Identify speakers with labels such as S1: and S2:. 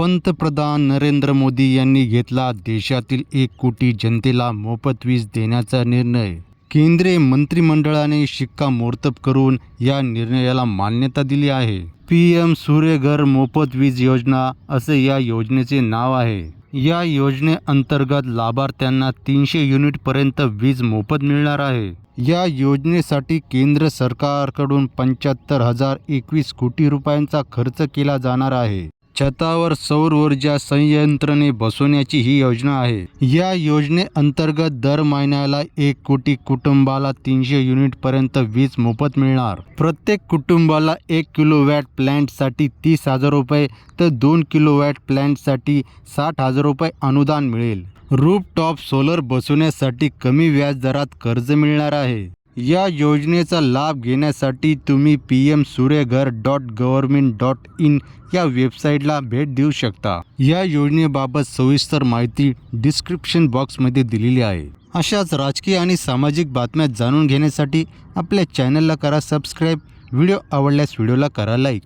S1: पंतप्रधान नरेंद्र मोदी यांनी घेतला देशातील एक कोटी जनतेला मोफत वीज देण्याचा निर्णय. केंद्रीय मंत्रिमंडळाने शिक्कामोर्तब करून या निर्णयाला मान्यता दिली आहे. पी एम सूर्यघर मोफत वीज योजना असे या योजनेचे नाव आहे. या योजनेअंतर्गत लाभार्थ्यांना तीनशे युनिटपर्यंत वीज मोफत मिळणार आहे. या योजनेसाठी केंद्र सरकारकडून पंच्याहत्तर हजार एकवीस कोटी रुपयांचा खर्च केला जाणार आहे. छतावर सौर ऊर्जा संयंत्रणे बसवण्याची ही योजना आहे. या योजनेअंतर्गत दर महिन्याला एक कोटी कुटुंबाला तीनशे युनिटपर्यंत वीज मोफत मिळणार. प्रत्येक कुटुंबाला एक किलोवॅट प्लॅन्टसाठी तीस हजार रुपये तर दोन किलोवॅट प्लॅन्टसाठी साठ हजार रुपये अनुदान मिळेल. रूपटॉप सोलर बसवण्यासाठी कमी व्याजदरात कर्ज मिळणार आहे. या योजनेचा लाभ घेण्यासाठी तुम्ही P M Suryaghar dot government dot in या वेबसाईटला भेट देऊ शकता. या योजनेबाबत सविस्तर माहिती डिस्क्रिप्शन बॉक्समध्ये दिलेली आहे. अशाच राजकीय आणि सामाजिक बातम्या जाणून घेण्यासाठी आपल्या चॅनलला करा सबस्क्राईब. व्हिडिओ आवडल्यास व्हिडिओला करा लाईक.